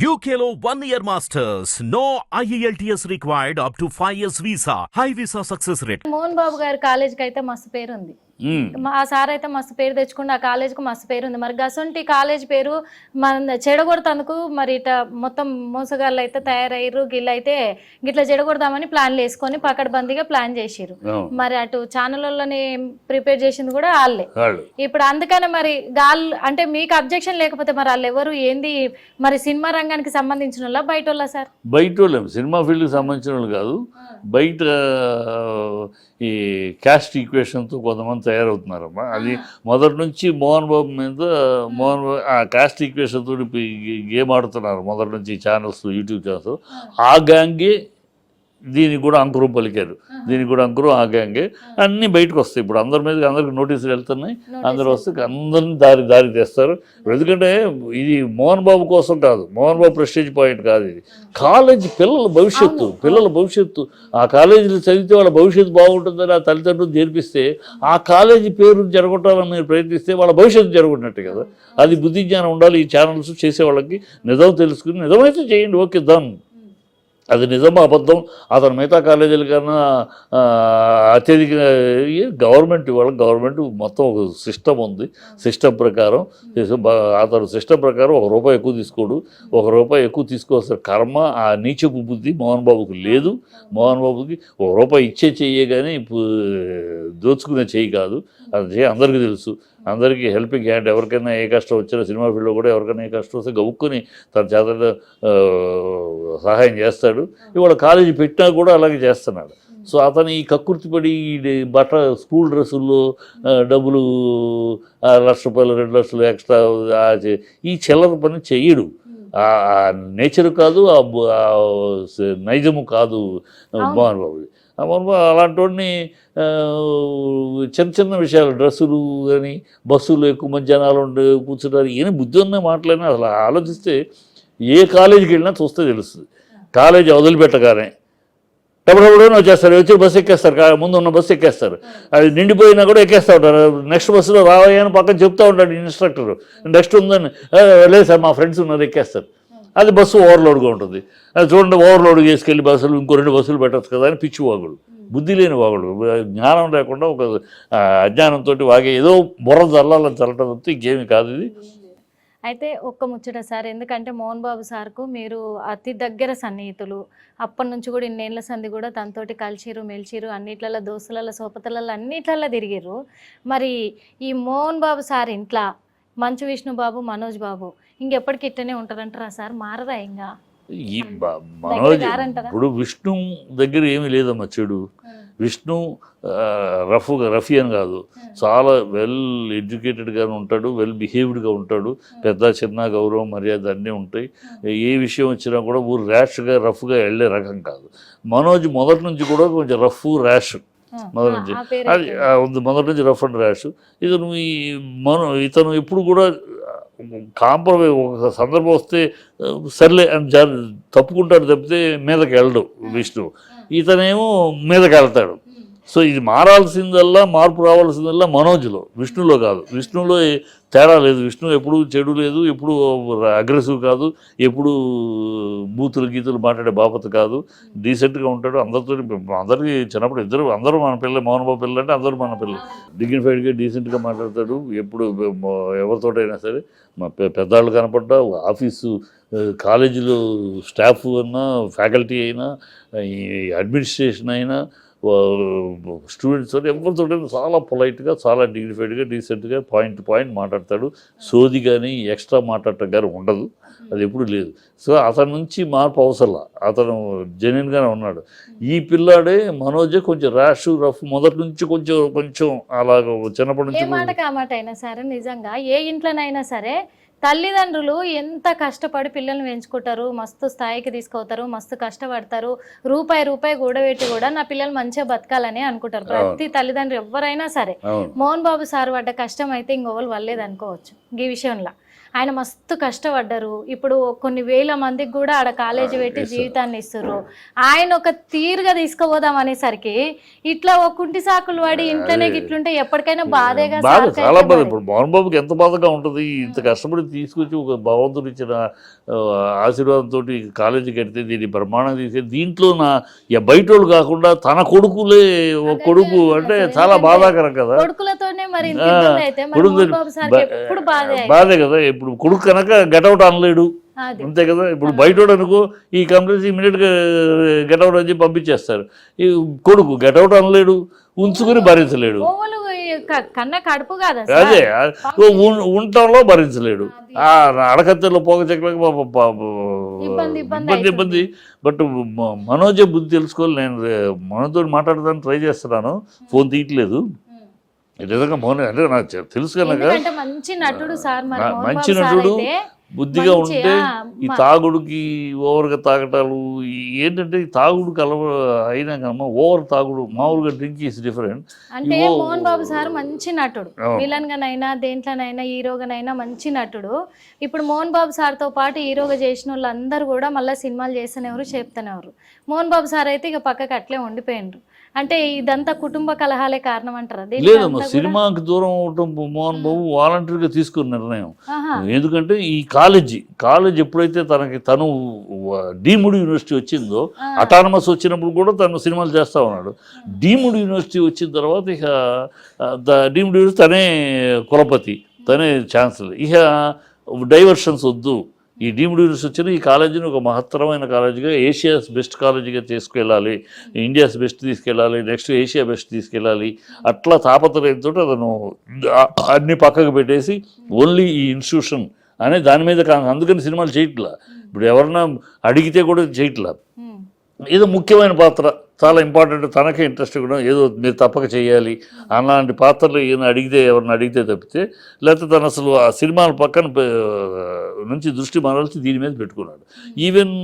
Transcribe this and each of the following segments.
UKLO one year masters. No E IELTS required up to 5 years visa. High visa success rate. Mohan Babu గారి కాలేజీకి అయితే మస్తు పేరు ఉంది ఉమ్. మా- ఆ సార్ అయితే మస్తు పేరు తెచ్చుకుంటే ఆ కాలేజీకి మస్తు పేరు ఉంది. మరి గసంటి కాలేజ్ పేరు మన చెడగొడతందుకు మరి ఇట మొత్తం మోసగాళ్ళు అయితే తయారయ్యారు గిళ్ళు అయితే గిట్లా చెడగొడదామని ప్లాన్లు వేసుకొని పకడ్బందీగా ప్లాన్ అవును. మరి అటు ఛానళ్ళని ప్రిపేర్ చేసింది కూడా వాళ్ళే ఇప్పుడు అందుకనే మరి గాల్ అంటే మీకు అబ్జెక్షన్ లేకపోతే మరి వాళ్ళు ఎవరు ఏంది? మరి సినిమా రంగానికి సంబంధించిన వాళ్ళ బయట వాళ్ళ సార్? బయట వాళ్ళేం సినిమా ఫీల్డ్కి సంబంధించిన వాళ్ళు కాదు. బయట ఈ క్యాస్ట్ ఈక్వేషన్తో కొంతమంది తయారవుతున్నారమ్మా. అది మొదటి నుంచి మోహన్ బాబు మీద మోహన్ బాబు ఆ క్యాస్ట్ ఈక్వేషన్ తోటి గేమ్ ఆడుతున్నారు మొదటి నుంచి ఛానల్స్ యూట్యూబ్ ఛానల్స్ ఆ. గ్యాంగే దీనికి కూడా అంకురం పలికారు. దీనికి కూడా అంకురం ఆ గ్యాంగే. అన్నీ బయటకు వస్తాయి. ఇప్పుడు అందరి మీద అందరికి నోటీసులు వెళ్తున్నాయి. అందరు వస్తే అందరిని దారి దారి తెస్తారు. ఎందుకంటే ఇది మోహన్ బాబు కోసం కాదు. మోహన్ బాబు ప్రెస్టేజ్ పాయింట్ కాదు ఇది. కాలేజీ పిల్లల భవిష్యత్తు పిల్లల భవిష్యత్తు. ఆ కాలేజీలో చదివితే వాళ్ళ భవిష్యత్తు బాగుంటుందని ఆ తల్లిదండ్రులు చేర్పిస్తే ఆ కాలేజీ పేరు జరగొట్టాలని మీరు ప్రయత్నిస్తే వాళ్ళ భవిష్యత్తు జరగొట్టినట్టే కదా. అది బుద్ధి జ్ఞానం ఉండాలి ఈ ఛానల్స్ చేసే వాళ్ళకి నిజం తెలుసుకుని నిజమైతే చేయండి. ఓకే దన్ అది నిజమా అబద్ధం? అతను మిగతా కాలేజీల కన్నా అత్యధిక గవర్నమెంట్ ఇవాళ గవర్నమెంట్ మొత్తం ఒక సిస్టమ్ ఉంది. సిస్టమ్ ప్రకారం అతను సిస్టమ్ ప్రకారం ఒక రూపాయి ఎక్కువ తీసుకోడు. ఒక రూపాయి ఎక్కువ తీసుకోవాల్సిన కర్మ ఆ నీచపు బుద్ధి మోహన్ బాబుకి లేదు. మోహన్ బాబుకి ఒక రూపాయి ఇచ్చే చెయ్యే కానీ ఇప్పుడు దోచుకునే చెయ్యి కాదు. అది అందరికీ తెలుసు. అందరికీ హెల్పింగ్ హ్యాండ్. ఎవరికైనా ఏ కష్టం వచ్చినా సినిమా ఫీల్డ్లో కూడా ఎవరికైనా ఏ కష్టం వస్తే గవుక్కుని తన చేత సహాయం చేస్తాడు. ఇవాళ కాలేజీ పెట్టినా కూడా అలాగే చేస్తున్నాడు. సో అతను ఈ కక్కుర్తిపడి బట్ట స్కూల్ డ్రెస్సుల్లో డబ్బులు లక్ష రూపాయలు రెండు లక్షలు ఎక్స్ట్రా ఈ చిల్లర పని చెయ్యడు. ఆ నేచర్ కాదు నైజము కాదు మోహన్ అలాంటి వాడిని చిన్న చిన్న విషయాలు డ్రెస్సులు కానీ బస్సులు ఎక్కువ మంది జనాలు ఉండే కూర్చుంటారు. ఈయన బుద్ధి ఉన్న మాటలైనా అసలు ఆలోచిస్తే ఏ కాలేజీకి వెళ్ళినా చూస్తే తెలుస్తుంది. కాలేజీ వదిలిపెట్టగానే డబ్బుడబ్బుడైనా వచ్చేస్తారు వచ్చి బస్సు ఎక్కేస్తారు. ముందు ఉన్న బస్సు ఎక్కేస్తారు. అది నిండిపోయినా కూడా ఎక్కేస్తూ ఉంటారు. నెక్స్ట్ బస్సులో రావయ్యా అని పక్కన చెప్తూ ఉంటాడు ఇన్స్ట్రక్టర్. నెక్స్ట్ ఉందని లేదు సార్ మా ఫ్రెండ్స్ ఉన్నారు ఎక్కేస్తారు. అది బస్సు ఓవర్లోడ్గా ఉంటుంది. అది చూడండి ఓవర్లోడ్ చేసుకెళ్ళి బస్సులు ఇంకో రెండు బస్సులు పెట్టచ్చు కదా అని పిచ్చి వాగుడు బుద్ధి లేని వాగుడు జ్ఞానం లేకుండా ఒక అజ్ఞానంతో వాగే ఏదో బుర్ర చల్లాలని చల్లటం తప్పితే ఇంకేమి కాదు ఇది. అయితే ఒక్క ముచ్చట సార్. ఎందుకంటే మోహన్ బాబు సార్కు మీరు అతి దగ్గర సన్నిహితులు. అప్పటి నుంచి కూడా ఇన్నేళ్ళ సంధి కూడా తనతోటి కలిసిరు మెలిచిరు అన్నిట్లలో దోస్తులలో సోపతలలో అన్నిట్లలో తిరిగిర్రు. మరి ఈ మోహన్ బాబు సార్ ఇంట్లో మంచు విష్ణు బాబు మనోజ్ బాబు. ఇంకెప్పటికి ఇట్టనే ఉంటారంటారా సార్? మారదా ఇంకా? ఈ బ- మనోజ్? ఇప్పుడు విష్ణు దగ్గర ఏమీ లేదమ్మా చెడు. విష్ణు ఆ, రఫ్గా రఫీ అని కాదు. చాలా వెల్ ఎడ్యుకేటెడ్గానే ఉంటాడు వెల్ బిహేవ్డ్గా ఉంటాడు. పెద్ద చిన్న గౌరవం మర్యాద అన్నీ ఉంటాయి. ఏ విషయం వచ్చినా కూడా ఊరు ర్యాష్గా రఫ్గా వెళ్ళే రకం కాదు. మనోజ్ మొదటి నుంచి కూడా కొంచెం రఫ్ ర్యాష్ మొదటి నుంచి. అది ఉంది మొదటి నుంచి రఫ్ అండ్ ర్యాష్. ఇతను ఈ మనం ఇతను ఎప్పుడు కూడా కాంప్రమైజ్ ఒక సందర్భం వస్తే సర్లే అని జా తప్పుకుంటాడు తప్పితే మీదకి వెళ్ళడు విష్ణు. ఇతనేమో మీదకి వెళ్తాడు. సో ఇది మారాల్సిందల్లా మార్పు రావాల్సిందల్లా మనోజ్లో విష్ణులో కాదు. విష్ణులో తేడా లేదు. విష్ణు ఎప్పుడు చెడు లేదు ఎప్పుడు అగ్రెసివ్ కాదు ఎప్పుడు బూతులు గీతులు మాట్లాడే బాపత కాదు. డీసెంట్గా ఉంటాడు. అందరితో అందరికీ చిన్నప్పుడు ఇద్దరు అందరూ మన పిల్లలు మౌనబాబు పిల్లలు అంటే అందరూ మన పిల్లలు డిగ్నిఫైడ్గా డీసెంట్గా మాట్లాడతాడు. ఎప్పుడు ఎవరితోటైనా సరే మా పెద్దవాళ్ళు కనపడ్డా ఆఫీసు కాలేజీలో స్టాఫ్ అన్నా ఫ్యాకల్టీ అయినా ఈ అడ్మినిస్ట్రేషన్ అయినా స్టూడెంట్స్ ఎవరితో చాలా పొలైట్గా చాలా డిగ్నిఫైడ్గా డీసెంట్గా పాయింట్ పాయింట్ మాట్లాడతాడు. సోది కానీ ఎక్స్ట్రా మాట్లాడటం కానీ ఉండదు. అది ఎప్పుడు లేదు. సో అతని నుంచి మార్పు అవసరం అతను జెన్యున్గానే ఉన్నాడు. ఈ పిల్లాడే మనోజే కొంచెం ర్యాష్ రఫ్ మొదటి నుంచి కొంచెం కొంచెం అలాగ చిన్నప్పటి నుంచి ఆ మాట అయినా సరే నిజంగా ఏ ఇంట్లోనైనా సరే తల్లిదండ్రులు ఎంత కష్టపడి పిల్లల్ని పెంచుకుంటారు మస్తు స్థాయికి తీసుకొస్తారు మస్తు కష్టపడతారు రూపాయి రూపాయి కూడబెట్టి కూడా నా పిల్లలు మంచిగా బతకాలని అనుకుంటారు. ప్రతి తల్లిదండ్రులు ఎవరైనా సరే మోహన్ బాబు సార్ పడ్డ కష్టం అయితే ఇంకోళ్ళు వల్లేదు అనుకోవచ్చు ఈ విషయంలో. ఆయన మస్తు కష్టపడ్డారు. ఇప్పుడు కొన్ని వేల మందికి కూడా ఆడ కాలేజీ పెట్టి. జీవితాన్ని ఇస్తారు ఆయన ఒక తీరుగా తీసుకుపోదాం అనేసరికి ఇట్లా ఒక కుంటి సాకులు వాడి ఇంట్లోనే ఇట్లుంటే ఎప్పటికైనా బాధేగా చాలా బాధ. ఇప్పుడు మోహన్ బాబుకి ఎంత బాధగా ఉంటుంది? ఇంత కష్టపడి తీసుకొచ్చి ఒక భగవంతుడు ఇచ్చిన ఆశీర్వాదంతో కాలేజీ కడితే దీన్ని బ్రహ్మాండంగా తీసే దీంట్లో నా బయట వాళ్ళు కాకుండా తన కొడుకులే ఒక కొడుకు అంటే చాలా బాధాకరం కదా. కొడుకులతోనే మరి కొడుకు బాధే కదా ఇప్పుడు కొడుకు కనుక గెటౌట్ అనలేడు. అంతే కదా? ఇప్పుడు బయట అనుకో ఈ కంప్లైంట్స్ ఇమీడియట్గా గెటౌట్ అని చెప్పి పంపించేస్తారు. ఈ కొడుకు గెటౌట్ అనలేడు ఉంచుకుని భరించలేడు. కన్న కడుపు కాదా అదే ఉండటంలో భరించలేడు. ఆ అడకత్తెలో పోగ చెక్కలకి పాప- ఇబ్బంది, ఇబ్బంది బట్ మనోజ బుద్ధి తెలుసుకోవాలి. నేను మనతో మాట్లాడడానికి ట్రై చేస్తున్నాను. ఫోన్ తీయట్లేదు. నిజంగా మౌన అంటే నాకు తెలుసు కనుక మంచి నటుడు సార్ మోహన్ మంచి నటుడు బుద్ధిగా ఉంటే ఈ తాగుడుకి ఓవర్గా తాగటాలు ఏంటంటే ఈ తాగుడుకి అలవ అయినా కన్నా ఓవర్ తాగుడు మామూలుగా డ్రింక్ ఈస్ డిఫరెంట్. అంటే మోహన్ బాబు సార్ మంచి నటుడు. విలన్ గానైనా దేంట్లోనైనా హీరోగానైనా మంచి నటుడు. ఇప్పుడు మోహన్ బాబు సార్తో పాటు హీరోగా చేసిన వాళ్ళందరూ కూడా మళ్ళీ సినిమాలు చేస్తేనేవారు చెప్తానేవారు. మోహన్ బాబు సార్ అయితే ఇక పక్కకి అట్లే ఉండిపోయిండ్రు. అంటే ఇదంతా కుటుంబ కలహాలే కారణం అంటారా లేదమ్మా సినిమాకి దూరం అవటం మోహన్ బాబు వాలంటరీగా తీసుకున్న నిర్ణయం. ఎందుకంటే ఈ కాలేజీ కాలేజ్ ఎప్పుడైతే తనకి తను డీముడ్ యూనివర్సిటీ వచ్చిందో. అటానమస్ వచ్చినప్పుడు కూడా తను సినిమాలు చేస్తా ఉన్నాడు. డీముడ్ యూనివర్సిటీ వచ్చిన తర్వాత ఇక డీముడ్ యూనివర్సిటీ తనే కులపతి తనే ఛాన్సలర్. ఇక డైవర్షన్స్ వద్దు. ఈ డీమ్డ్ యూనివర్సిటీ వచ్చిన ఈ కాలేజీని ఒక మహత్తరమైన కాలేజీగా ఏషియాస్ బెస్ట్ కాలేజీగా తీసుకెళ్ళాలి ఇండియాస్ బెస్ట్ తీసుకెళ్ళాలి నెక్స్ట్ ఏషియా బెస్ట్ తీసుకెళ్ళాలి అట్లా తాపత్రయంతో అతను అన్ని పక్కకు పెట్టేసి ఓన్లీ ఈ ఇన్స్టిట్యూషన్ అనే దాని మీద అందుకని సినిమాలు చేయట్లా. ఇప్పుడు ఎవరన్నా అడిగితే కూడా చేయట్లా. ఏదో ముఖ్యమైన పాత్ర. చాలా ఇంపార్టెంట్ తనకే ఇంట్రెస్ట్ కూడా. ఏదో మీరు తప్పక చేయాలి. అలాంటి పాత్రలు ఈయన అడిగితే ఎవరిని అడిగితే తప్పితే లేకపోతే తను అసలు ఆ సినిమాల పక్కన నుంచి దృష్టి మరల్చి దీని మీద పెట్టుకున్నాడు. ఈవెన్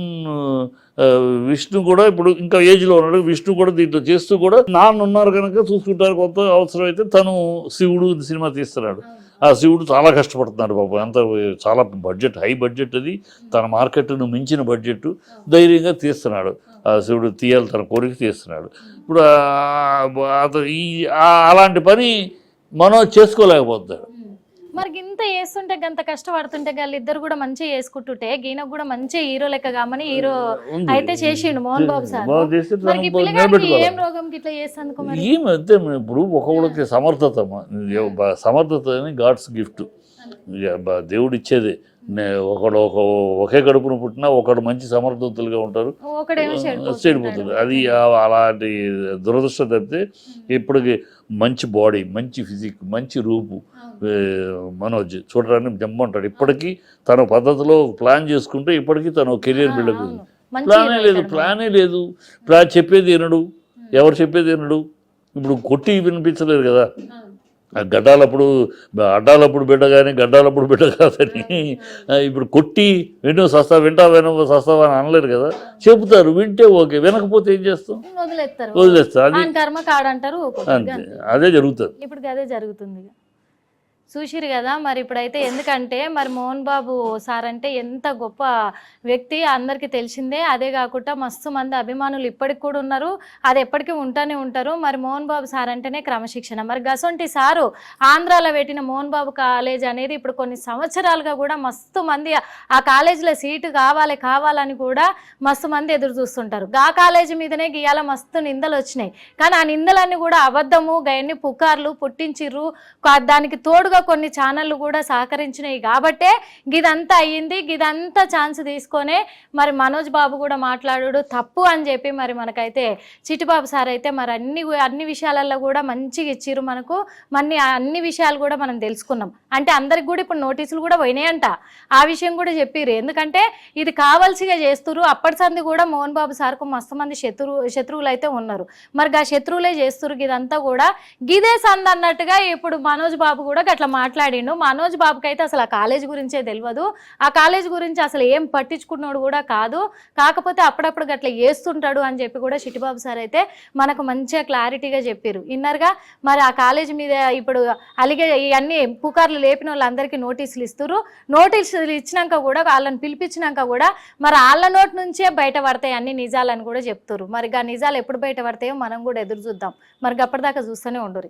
విష్ణు కూడా ఇప్పుడు ఇంకా ఏజ్లో ఉన్నాడు. విష్ణు కూడా దీంట్లో చేస్తూ కూడా నాన్న ఉన్నారు కనుక చూసుకుంటారు. కొంత అవసరం అయితే తను శివుడు సినిమా తీస్తున్నాడు. ఆ శివుడు చాలా కష్టపడుతున్నాడు పాపం అంత చాలా బడ్జెట్ హై బడ్జెట్ అది. తన మార్కెట్ను మించిన బడ్జెట్ ధైర్యంగా తీస్తున్నాడు. శివుడు తీయాలి తన కోరిక తీస్తున్నాడు. ఇప్పుడు అతను ఈ అలాంటి పని మనం చేసుకోలేకపోతాడు మరి ఇంత చేస్తుంటే గంత కష్టపడుతుంటే వాళ్ళిద్దరు కూడా మంచిగా చేసుకుంటుంటే గీనకు కూడా మంచి హీరో లెక్క కామని హీరో. అయితే చేసిండు మోహన్ బాబు సార్. ఏం ఇట్లా మరి? ఏమంటే ఇప్పుడు ఒకళ్ళకి సమర్థత సమర్థత అని గాడ్స్ గిఫ్ట్. దేవుడు ఇచ్చేదే. ఒకడు ఒక ఒకే కడుపున పుట్టినా ఒకడు మంచి సమర్థవంతులుగా ఉంటారు. చెడిపోతుంది. అది అలాంటి దురదృష్టం తప్పితే ఇప్పటికి మంచి బాడీ మంచి ఫిజిక్ మంచి రూపు మనోజ్ చూడడానికి జమ్మంటాడు ఇప్పటికీ తన పద్ధతిలో ప్లాన్ చేసుకుంటే ఇప్పటికీ తను కెరియర్ బిల్డప్ ప్లానే లేదు ప్లానే లేదు. ప్లాన్ చెప్పేది వినడు. ఎవరు చెప్పేది వినడు. ఇప్పుడు కొట్టి వినిపించలేదు కదా. గడ్డాలప్పుడు అడ్డాలప్పుడు బిడ్డ కానీ గడ్డాలప్పుడు బిడ్డ కాదని ఇప్పుడు కొట్టి విను సస్తా వింటా విన సస్తావా అని అనలేరు కదా. చెబుతారు వింటే ఓకే. వినకపోతే ఏం చేస్తాం? వదిలేస్తారు. వదిలేస్తా అది ఆయన కర్మ కాడంటారు ఊరుకుంటారు. అంతే. అదే జరుగుతుంది. ఇప్పుడు అదే జరుగుతుంది. చూసిరు కదా మరి ఇప్పుడైతే ఎందుకంటే మరి మోహన్ బాబు సార్ అంటే ఎంత గొప్ప వ్యక్తి అందరికీ తెలిసిందే. అదే కాకుండా మస్తు మంది అభిమానులు ఇప్పటికి కూడా ఉన్నారు. అది ఎప్పటికీ ఉంటూనే ఉంటారు. మరి మోహన్ బాబు సార్ అంటేనే క్రమశిక్షణ. మరి గసొంటి సారు ఆంధ్రాలో పెట్టిన మోహన్ బాబు కాలేజ్ అనేది ఇప్పుడు కొన్ని సంవత్సరాలుగా కూడా మస్తు మంది ఆ కాలేజీలో సీటు కావాలి కావాలని కూడా మస్తు మంది ఎదురు చూస్తుంటారు. గా కాలేజీ మీదనే గీయాల మస్తు నిందలు వచ్చినాయి. కానీ ఆ నిందలన్నీ కూడా అబద్ధము గయన్ని పుకార్లు పుట్టించిర్రు. దానికి తోడుగా కొన్ని ఛానళ్ళు కూడా సహకరించినాయి కాబట్టే గిదంతా అయ్యింది గిదంతా ఛాన్స్ తీసుకొనే మరి మనోజ్ బాబు కూడా మాట్లాడు తప్పు అని చెప్పి మరి మనకైతే చిట్టిబాబు సార్ అయితే మరి అన్ని అన్ని విషయాలలో కూడా మంచిగా ఇచ్చిర్రు మనకు. మన్ని అన్ని విషయాలు కూడా మనం తెలుసుకున్నాం. అంటే అందరికి కూడా ఇప్పుడు నోటీసులు కూడా పోయినాయంట. ఆ విషయం కూడా చెప్పిర్రు. ఎందుకంటే ఇది కావాల్సిగా చేస్తురు అప్పటి సంది కూడా మోహన్ బాబు సార్కు మస్తు మంది శత్రువు శత్రువులు అయితే ఉన్నారు. మరి ఆ శత్రువులే చేస్తురు ఇదంతా కూడా. గిదే సంద్ అన్నట్టుగా ఇప్పుడు మనోజ్ బాబు కూడా అట్లా మాట్లాడిండు. మనోజ్ బాబుకి అయితే అసలు ఆ కాలేజ్ గురించే తెలియదు ఆ కాలేజ్ గురించి అసలు ఏం పట్టించుకున్నాడు కూడా కాదు. కాకపోతే అప్పుడప్పుడు అట్లా చేస్తుంటాడు అని చెప్పి కూడా చిట్టిబాబు సార్ అయితే మనకు మంచిగా క్లారిటీగా చెప్పారు ఇన్నర్గా మరి ఆ కాలేజ్ మీద ఇప్పుడు అలిగే ఇవన్నీ పుకార్లు లేపిన వాళ్ళందరికీ నోటీసులు ఇస్తారు నోటీసులు ఇచ్చినాక కూడా వాళ్ళని పిలిపించినాక కూడా మరి వాళ్ళ నోటి నుంచే బయటపడతాయి అన్ని నిజాలని కూడా చెప్తారు మరి ఆ నిజాలు ఎప్పుడు బయటపడతాయో మనం కూడా ఎదురు చూద్దాం. మరి అప్పటిదాకా చూస్తూనే ఉండరు